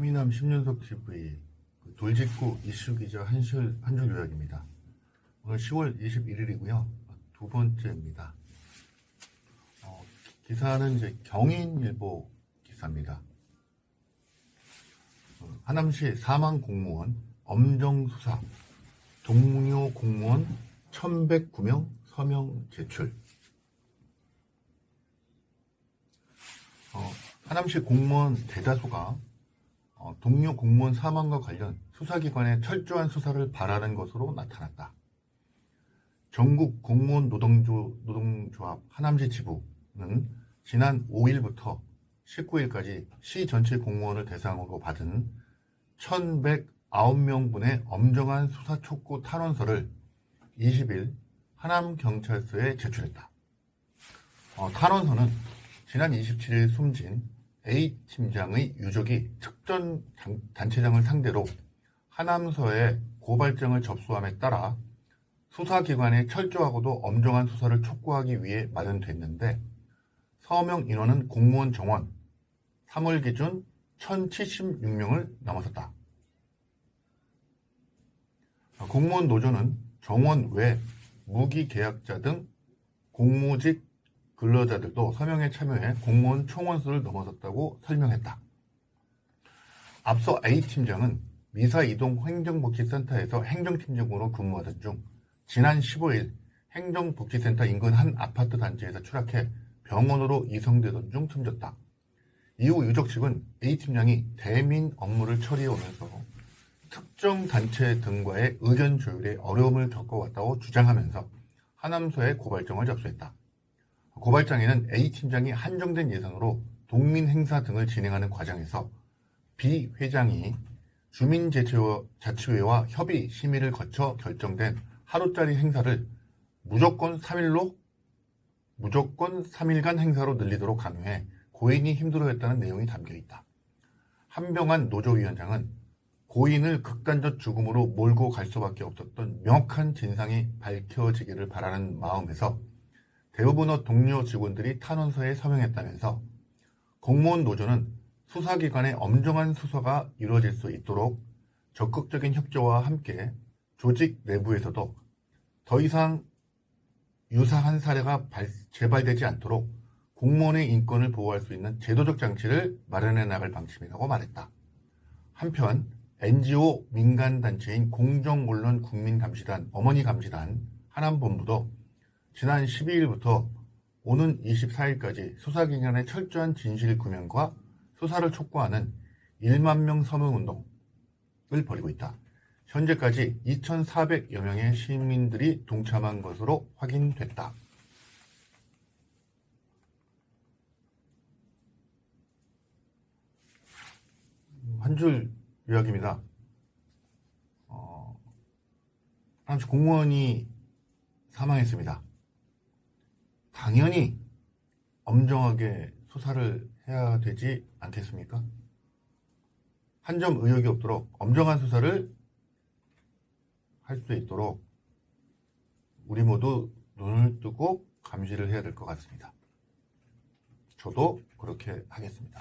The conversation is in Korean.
하미남 10년석 TV 그 돌직구 이슈 기자 한실 한줄 요약입니다. 오늘 10월 21일이고요. 두 번째입니다. 어, 기사는 이제 경인일보 기사입니다. 어, 하남시 사망 공무원 엄정 수사 동료 공무원 1109명 서명 제출 어, 하남시 공무원 대다수가 어, 동료 공무원 사망과 관련 수사기관의 철저한 수사를 바라는 것으로 나타났다. 전국 공무원 노동조, 노동조합 하남시 지부는 지난 5일부터 19일까지 시 전체 공무원을 대상으로 받은 1109명분의 엄정한 수사 촉구 탄원서를 20일 하남경찰서에 제출했다. 어, 탄원서는 지난 27일 숨진 A 팀장의 유족이 특전 단- 단체장을 상대로 하남서에 고발장을 접수함에 따라 수사기관의 철저하고도 엄정한 수사를 촉구하기 위해 마련됐는데 서명 인원은 공무원 정원 3월 기준 1076명을 넘어섰다. 공무원 노조는 정원 외 무기계약자 등 공무직 근로자들도 서명에 참여해 공무원 총원수를 넘어섰다고 설명했다. 앞서 A팀장은 미사 이동 행정복지센터에서 행정팀장으로 근무하던 중 지난 15일 행정복지센터 인근 한 아파트 단지에서 추락해 병원으로 이송되던 중 숨졌다. 이후 유족 측은 A팀장이 대민 업무를 처리해 오면서 특정 단체 등과의 의견 조율에 어려움을 겪어왔다고 주장하면서 하남소에 고발장을 접수했다. 고발장에는 A팀장이 한정된 예산으로 동민 행사 등을 진행하는 과정에서 B 회장이 주민자치회와 협의 심의를 거쳐 결정된 하루짜리 행사를 무조건 3일로 무조건 3일간 행사로 늘리도록 강요해 고인이 힘들어했다는 내용이 담겨 있다. 한병환 노조위원장은 고인을 극단적 죽음으로 몰고 갈 수밖에 없었던 명확한 진상이 밝혀지기를 바라는 마음에서 대부분의 동료 직원들이 탄원서에 서명했다면서 공무원 노조는 수사기관의 엄정한 수사가 이루어질 수 있도록 적극적인 협조와 함께 조직 내부에서도 더 이상 유사한 사례가 발- 재발되지 않도록 공무원의 인권을 보호할 수 있는 제도적 장치를 마련해 나갈 방침이라고 말했다. 한편 NGO 민간단체인 공정언론 국민감시단 어머니감시단 하남본부도 지난 12일부터 오는 24일까지 수사기관의 철저한 진실 규명과 수사를 촉구하는 1만 명 서명 운동을 벌이고 있다. 현재까지 2,400여 명의 시민들이 동참한 것으로 확인됐다. 한 줄 요약입니다. 어, 하남시 공무원이 사망했습니다. 당연히 엄정하게 수사를 해야 되지 않겠습니까? 한 점 의혹이 없도록 엄정한 수사를 할 수 있도록 우리 모두 눈을 뜨고 감시를 해야 될 것 같습니다. 저도 그렇게 하겠습니다.